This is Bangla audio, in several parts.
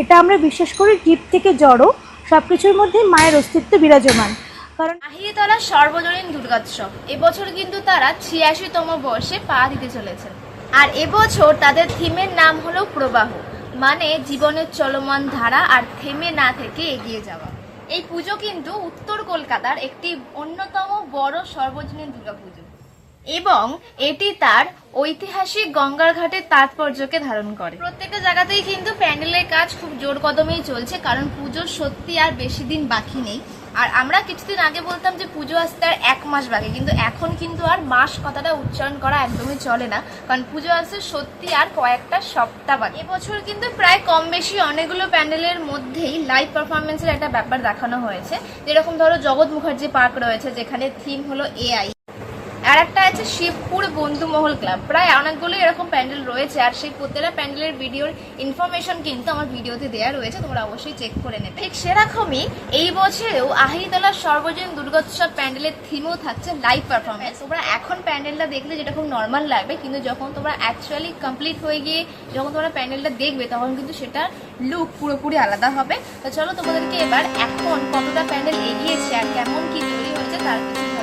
এটা আমরা বিশ্বাস করি জীব থেকে জড়ো সব কিছুর মধ্যে মায়ের অস্তিত্ব বিরাজমান। কারণ আহিরিতলা সর্বজনীন দুর্গোৎসব, এবছর কিন্তু তারা ছিয়াশিতম বর্ষে পা দিতে চলেছে। আর এবছর তাদের থিমের নাম হলো প্রবাহ মানে জীবনের চলমান ধারা আর থেমে না থেকে এগিয়ে যাওয়া। এই পুজো কিন্তু উত্তর কলকাতার একটি অন্যতম বড় সর্বজনীন দুর্গাপুজো। এবং এটি তার ঐতিহাসিক গঙ্গার ঘাটের তাৎপর্যকে ধারণ করে। প্রত্যেকটা জায়গাতেই কিন্তু প্যান্ডেলের কাজ খুব জোর কদমেই চলছে, কারণ পুজোর সত্যি আর বেশি দিন বাকি নেই। আর আমরা কিছুদিন আগে বলতাম যে পুজো আসতে আর এক মাস বাকি, কিন্তু এখন কিন্তু আর মাস কথাটা উচ্চারণ করা একদমই চলে না, কারণ পুজো আসতে সত্যি আর কয়েকটা সপ্তাহ বাকি। এবছর কিন্তু প্রায় কম বেশি অনেকগুলো প্যান্ডেলের মধ্যেই লাইভ পারফরমেন্সের একটা ব্যাপার দেখানো হয়েছে। যেরকম ধরো জগৎ মুখার্জি পার্ক রয়েছে, যেখানে থিম হলো এআই আর একটা আছে শিবপুর বন্ধু মহল ক্লাব। প্রায় অনেকগুলো এরকম প্যান্ডেল রয়েছে, আর সেই প্রত্যেকটা প্যান্ডেলের ভিডিওর ইনফরমেশন কিন্তু আমার ভিডিওতে দেওয়া রয়েছে, তোমরা অবশ্যই চেক করে নেবে। ঠিক সেরকমই এই বছরেও আহিতলা সর্বজনীন দুর্গোৎসব প্যান্ডেলের থিমও থাকছে লাইভ পারফরমেন্স তোমরা এখন প্যান্ডেলটা দেখলে যেটা খুব নর্মাল লাগবে, কিন্তু যখন তোমরা অ্যাকচুয়ালি কমপ্লিট হয়ে গিয়ে যখন তোমরা প্যান্ডেলটা দেখবে, তখন কিন্তু সেটা লুক পুরোপুরি আলাদা হবে। তো চলো তোমাদেরকে এবার এখন কতটা প্যান্ডেল এগিয়েছে আর কেমন কি তৈরি হয়েছে তার কিছু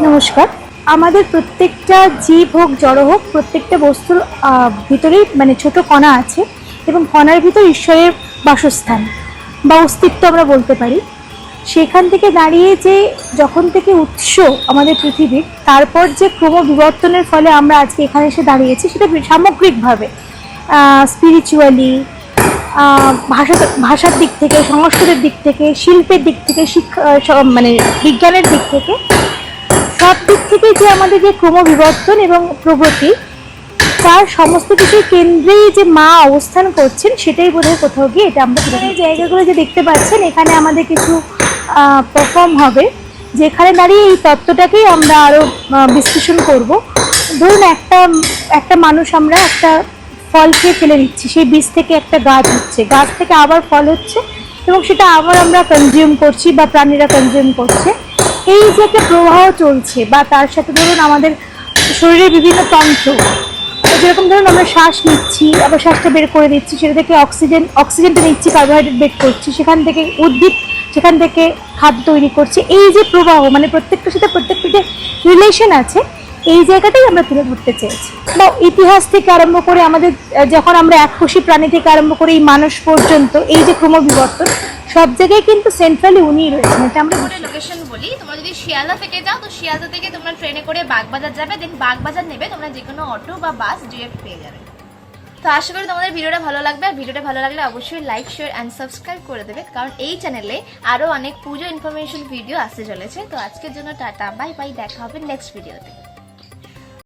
নমস্কার। আমাদের প্রত্যেকটা জীব হোক, জড় হোক, প্রত্যেকটা বস্তুর ভিতরেই মানে ছোট কণা আছে এবং কণার ভিতর ঈশ্বরের বাসস্থান বা অস্তিত্ব আমরা বলতে পারি। সেখান থেকে দাঁড়িয়ে যে যখন থেকে উৎস আমাদের পৃথিবীর তারপর যে ক্রম বিবর্তনের ফলে আমরা আজকে এখানে এসে দাঁড়িয়েছি সেটা সামগ্রিকভাবে। স্পিরিচুয়ালি ভাষা, ভাষার দিক থেকে, সংস্কৃতের দিক থেকে, শিল্পের দিক থেকে, শিক্ষা মানে বিজ্ঞানের দিক থেকে সব দিক থেকে যে আমাদের যে ক্রমবিবর্তন এবং প্রগতি, তার সমস্ত কিছুর কেন্দ্রেই যে মা অবস্থান করছেন, সেটাই বোধহয় কোথাও গিয়ে এটা আমরা এই জায়গাগুলো যে দেখতে পাচ্ছেন, এখানে আমাদের কিছু পারফর্ম হবে। যেখানে দাঁড়িয়ে এই তত্ত্বটাকেই আমরা আরও বিশ্লেষণ করব। ধরুন একটা একটা মানুষ আমরা একটা ফল খেয়ে ফেলে দিচ্ছি সেই বীজ থেকে একটা গাছ হচ্ছে। গাছ থেকে আবার ফল হচ্ছে এবং সেটা আবার আমরা কনজিউম করছি বা প্রাণীরা কনজিউম করছে। এই যে একটা প্রবাহ চলছে বা তার সাথে ধরুন আমাদের শরীরের বিভিন্ন তন্ত্র যেরকম ধরুন আমরা শ্বাস নিচ্ছি, আবার শ্বাসটা বের করে দিচ্ছি, সেটা থেকে অক্সিজেন, অক্সিজেনটা নিচ্ছি, কার্বোহাইড্রেট বের করছি, সেখান থেকে উদ্ভিদ, সেখান থেকে খাদ্য তৈরি করছে। এই যে প্রবাহ মানে প্রত্যেকটার সাথে প্রত্যেকটা যে রিলেশন আছে, এই জায়গাটাই আমরা তুলে ধরতে চেয়েছি। বা ইতিহাস থেকে আরম্ভ করে আমাদের যখন আমরা এককোষী প্রাণী থেকে আরম্ভ করে এই মানুষ পর্যন্ত এই যে ক্রমবিবর্তন সব জায়গায় কিন্তু সেন্ট্রালি উনি রয়েছেন। এটা আমরা লোকেশন বলি, তোমরা যদি শিয়ালদা থেকে যাও, তো শিয়ালদা থেকে তোমরা ট্রেনে করে বাগবাজার যাবে দেন বাগবাজার নেবে, তোমরা যে কোনো অটো বা বাস ডিরেক্ট পেয়ে যাবে। তো আশা করি তোমাদের ভিডিওটা ভালো লাগবে, আর ভিডিওটা ভালো লাগলে অবশ্যই লাইক শেয়ার অ্যান্ড সাবস্ক্রাইব করে দেবে, কারণ এই চ্যানেলে আরও অনেক পুজো ইনফরমেশন ভিডিও আসতে চলেছে। তো আজকের জন্য টাটা বাই বাই দেখা হবে নেক্সট ভিডিওতে